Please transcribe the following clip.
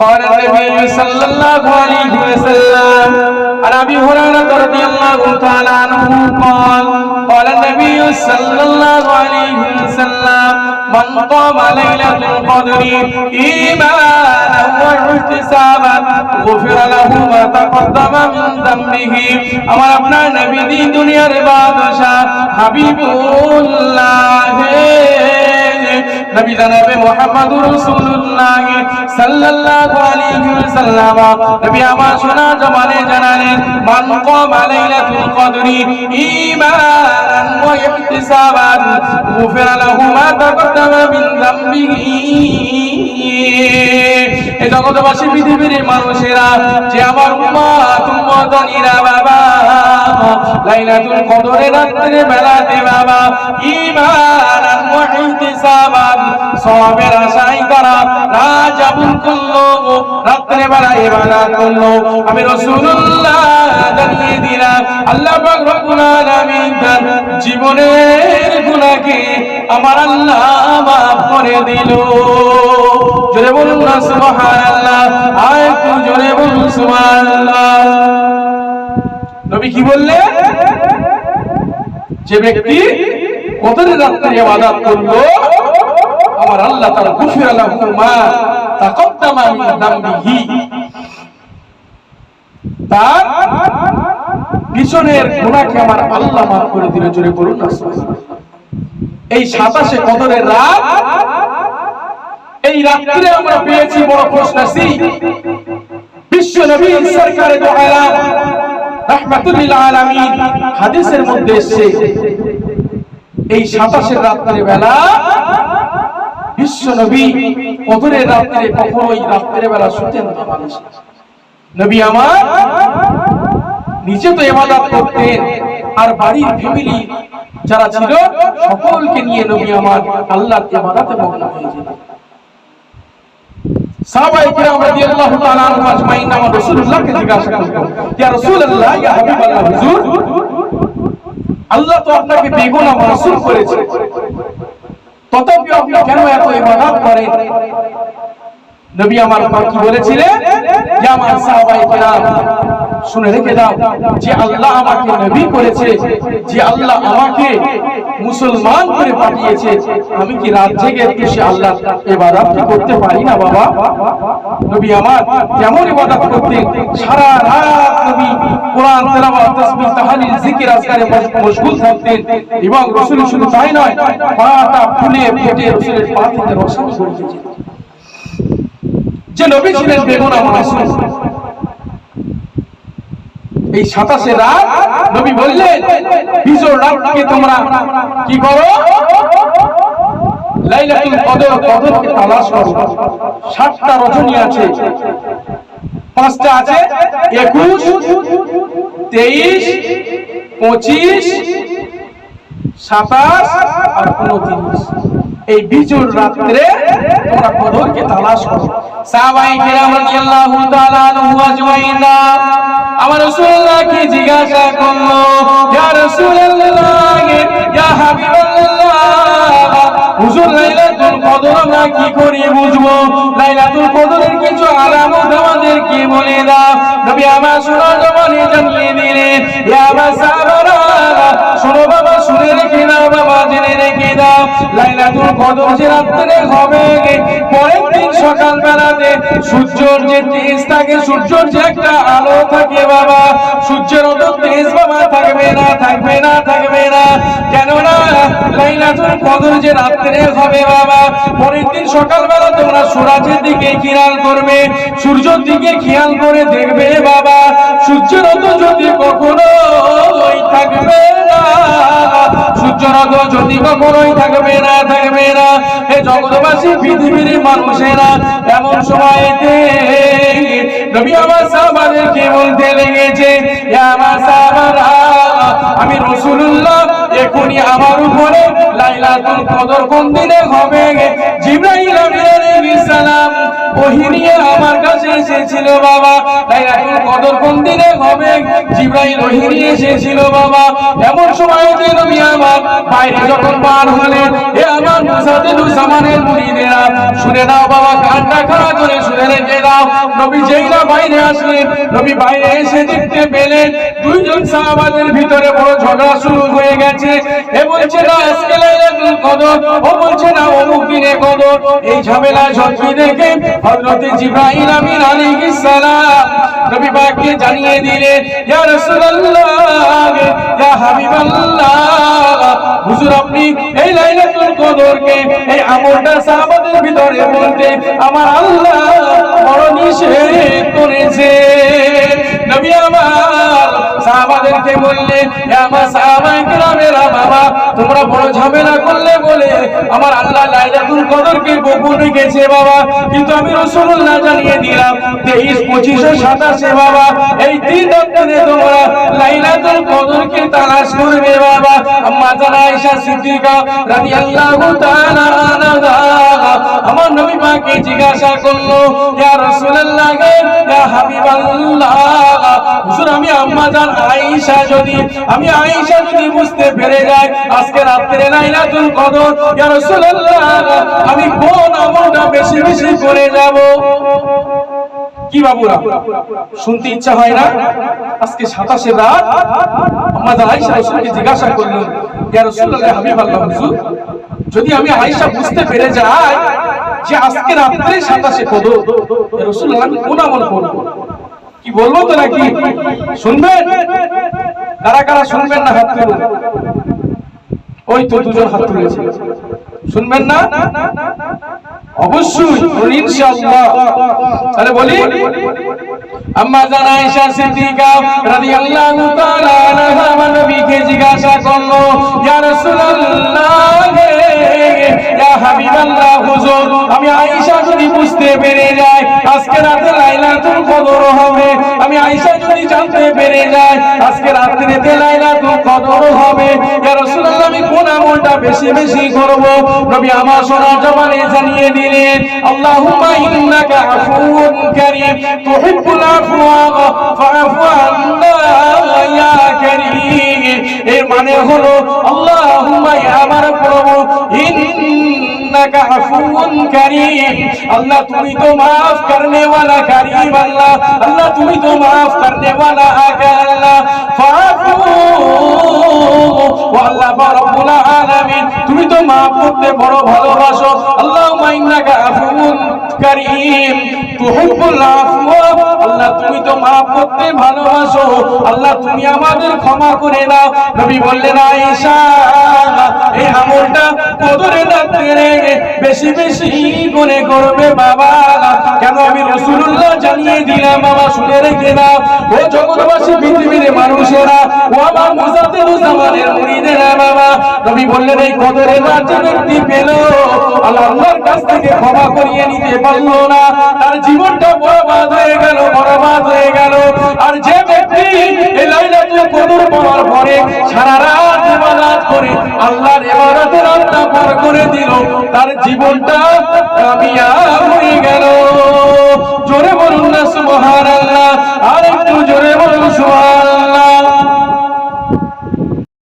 قال النبي صلى الله عليه وسلم عن ابي هريره رضي الله تعالى عنه قال قال النبي صلى الله عليه وسلم من قام ليله القدر ايمانا واحتسابا غفر له ما تقدم من ذنبه আমার আপনার নবী দিন দুনিয়ার বাদশা হাবিবুল্লাহ নবী জানাবে মুহাম্মাদুর রাসূলুল্লাহ সাল্লাল্লাহু আলাইহি ওয়াসাল্লাম। নবী আমার শোনা জমানে জানালেন, মান কামা লাইলাতুল কদরি ঈমানান ওয়া ইহতিসাবান, গুফিরা লাহু মা তাকদ্দামা মিন যামবিহি। এই জগৎবাসী, পৃথিবীর মানুষেরা, যে আমার উম্মত, উম্মতনীরা বাবা। লাইলাতুল কদরের রাত্রে বেলাতে বাবা, ঈমানান ওয়া ইহতিসাবান, সওয়াবের আশাই তারা রাজাবুল করল রাত্রে বেলা ইবাদত করল। আমি রাসূলুল্লাহ জানিয়ে দিলাম, আল্লাহ পাক রব্বুল আলামিন তার জীবনের গুনাহকে আমার আল্লাহ মাফ করে দিল। জোরে বলুন সুবহানাল্লাহ আর একটু জোরে বলুন সুবহানাল্লাহ। নবী কি বললেন যে ব্যক্তি কদরের রাত্রে ইবাদত করল, আমার আল্লাহ তাআলা গুফির লাহু মা তাকদ্দামা মিন যামবিহি তার পিছনের গুনাহকে আমার আল্লাহ মাফ করে দিলে জোরে বলুন না এই সাতাশে কদরের রাত, এই রাত্রে আমরা পেয়েছি বড় প্রশ্ন প্রশ্নাসি বিশ্ব নবী সরকারে দো আলাম রাহমাতুল্লিল আলামিন হাদিসের মধ্যে এসেছে, এই বেলা বিশ্ব নবী কখনোই বেলা শুতেন না মানুষ। নবী আমার, নিজে তো ইবাদত করতেন, আর বাড়ির ফ্যামিলি যারা ছিল, সকলকে নিয়ে নবী আমার আল্লাহর ইবাদতে মগ্ন হয়ে যেতেন। সাহাবায়ে কিরাম রাদিয়াল্লাহু তাআলা আনহুম আজমাইন, আমার রাসূলুল্লাহকে জিজ্ঞাসা করল ইয়া রাসূলুল্লাহ, ইয়া হাবিবাল্লাহ, হুজুর, আল্লাহ তো আপনাকে করেছে। তথাপি আপনি কেন এত ইবাদত করেন? নবী আমার পাখি বলেছিলেন? সাহাবায়ে কিরাম শুনে রেখে দাও যে আল্লাহ আমাকে নবী করেছে, যে আল্লাহ আমাকে মুসলমান করে পাঠিয়েছে। আমি কি রাত জেগে সে আল্লাহ এবার কি করতে পারি না, বাবা? নবী আমার কেমন ইবাদত করতেন, সারা রাত নবী কোরআন, তেলাওয়াত, তাসবিহ, তাহলিল, জিকির আজকারে মশগুল থাকতেন এবং রাসূল শুধু তাই নয়, পাটা ফুলে ফেটে রাসূলের পা থেকে যেত যে নবী ছিলেন বেগুনা মাসুম এই সাতাশে রাত নবী বললেন বিজোর রাতকে তোমরা কি করো? লাইলাতুল কদর কদরকে তালাশ করো। সাতটা রজনী আছে, পাঁচটা আছে, একুশ, তেইশ, পঁচিশ, সাতাশ আর উনত্রিশ। এই বিজুর রাত্রে তোমরা কদরকে তালাশ করো। সাহাবায়ে কিরাম রাদিয়াল্লাহু তাআলা আনহু আজমাইন আমার রাসূলুল্লাহকে জিজ্ঞাসা করল, ইয়া রাসূলুল্লাহ, ইয়া হাবিবাল্লাহ, হুজুর লাইলাতুল কদর আমরা কি করে বুঝব? লাইলাতুল কদরের কিছু আলামত আমাদেরকে বলে দাও? নবী আমার শোনা জমানে জানিয়ে দিলেন, ইয়া আমার সাহাবারা, শোনো বাবা লাইলাতুল হবে পরের দিন সকাল বেলাতে সূর্যর যে তেজ থাকে, সূর্যর যে একটা আলো থাকে বাবা, সূর্যের অত তেজ বাবা থাকবে না থাকবে না থাকবে না। কেননা লাইলাতুল কদর যে রাত্রে হবে বাবা, পরের দিন তোমরা সূর্যের দিকে খেয়াল করবে, সূর্যের দিকে খেয়াল করে দেখবে বাবা, সূর্যের অত যদি কখনো অত যদি কখনোই থাকবে না থাকবে না। হে জগৎবাসী, পৃথিবীর মানুষেরা, এমন সময়তে আমি রসুল্লাহ এখনই আমার উপরে লাইলাতুল কদর কোন দিনে হবে? জিব্রাইল ওহী নিয়ে আমার কাছে এসেছিল বাবা। লাইলাতুল কদর কোন দিনে হবে। জিব্রাইল ওহী নিয়ে এসেছিল বাবা। এমন সময় যে নবী আমার বাইরে যখন পার হলেন, এ আমার মুসাদিদুল জামানের মুরিদেরা শুনে নাও বাবা, কানটা খাড়া করে শুনে রেখে দাও। নবী যেই না বাইরে আসলেন, নবী বাইরে এসে দেখতে পেলেন, দুইজন সাহাবাদের ভিতরে বড় ঝগড়া শুরু হয়ে গেছে। এ বলছে, না, আজকে লাইলাতুল কদর। ও বলছে, না, অমুক দিনে কদর। এই ঝামেলা ঝড়ি দেখে হযরতে জিবরাইল আমিন জানিয়ে দিলেন হুজুর আপনি এই কদরকে, এই সাহাবাদের ভিতরে বলতে আমার আল্লাহ বড় নিষেধ করেছে আমার সাহাবাদেরকে বললেন, "এ আমার বাবা, তোমরা বড় ঝামেলা করলে আমার আল্লাহ লাইলাতুল কদরকে গোপনে গেছে বাবা। কিন্তু আমি রাসূলুল্লাহ জানিয়ে দিলাম 23 25 27 বাবা, এই তিন দিনে তোমরা লাইলাতুল কদরকে তালাশ করবে বাবা। আম্মা জানা আয়েশা সিদ্দিকা রাদিয়াল্লাহু তাআলা আনহা আমার নবী পাককে জিজ্ঞাসা করল, ইয়া রাসূলুল্লাহ, ইয়া হাবিবাল্লাহ। হুজুর, আমি আম্মা জান আয়েশা যদি, আমি আয়েশা যদি বুঝতে পেরে যাই, আজকে রাত্রে লাইলাতুল কদর, ইয়া রাসূলুল্লাহ, আমি কোন আমলটা বেশি বেশি করে যাব? কি বাবুরা, শুনতে ইচ্ছা হয় না? আজকে সাতাশে রাত আমাদের আয়েশা রাসূলকে জিজ্ঞাসা করলেন ইয়া রাসূলুল্লাহ, হাবিবাল্লাহ হুজুর, যদি আমি আয়েশা বুঝতে পেরে যাই যে আজকে রাত্রে সাতাশে কদর ইয়া আমি কোন আমল করব? কি বলব তো নাকি? শুনবেন? কারা কারা শুনবেন না হাত তুলুন ওই তো দুজন হাত তুলেছে। শুনবেন না? অবশ্যই তাহলে বলি, আম্মা জান আয়েশা সিদ্দিকা রাদিয়াল্লাহু তাআলা আনহা নবীকে জিজ্ঞাসা করল, ইয়া রাসূলুল্লাহ ইয়া হাবিবাল্লাহ হুজুর। আমি আয়েশা যদি বুঝতে পেরে যাই আজকে রাতে লাইলাতুল কদর হবে। আমি আয়েশা যদি জানতে পেরে যাই আজকে রাত্রিতে লাইলাতুল কদর হবে। ইয়া রাসূলুল্লাহ, আমি কোন আমলটা বেশি বেশি করব? নবী আমার সোনার জবানে জানিয়ে দিলেন, আল্লাহুম্মা ইন্নাকা আফুউন কারীম, তুহিব্বুল আফওয়া ফাআফু আন্না, ইয়া কারীম। এর মানে হলো, আল্লাহুম্মা, ইয়া আমার প্রভু ইন্নাকা আফুউন কারীম আল্লাহ তুমি তো maaf करने वाला करीम अल्लाह अल्लाह তুমি তো maaf करने वाला आका अल्लाह ফাফু ও আল্লাহ রব্বুল আলামিন তুমি তো maaf করতে বড় ভালোবাসো আল্লাহুম্মা ইন্নাকা আফুউন কারীম তুহিব্বুল আফওয়া আল্লাহ তুমি তো maaf করতে ভালোবাসো আল্লাহ তুমি আমাদের ক্ষমা করে দাও। নবী বললেন, আয়েশা, এই আমলটা কদরে রাত্রে বেশি বেশি করে করবে বাবা। কেন আমি রাসূলুল্লাহ জানিয়ে দিলাম, বাবা, শুনে রেখে দাও। ও জগৎবাসী, পৃথিবীর মানুষেরা, ও আমার মুজাদ্দিদ জামানের মুরিদেরা বাবা। নবী বললেন, এই কদরে রাত ব্যক্তি পেল। আল্লাহ আল্লাহর কাছ থেকে ক্ষমা করিয়ে নিতে পারল না। তার জীবনটা বরবাদ হয়ে গেল, বরবাদ হয়ে গেল। আর যে পরে সারা রাত ইবাদত করে আল্লাহর ইবাদতের রাতটা পার করে দিল। তার জীবনটা কামিয়াব হয়ে গেল। জোরে বলুন না সুবহানাল্লাহ। আর একটু জোরে বলুন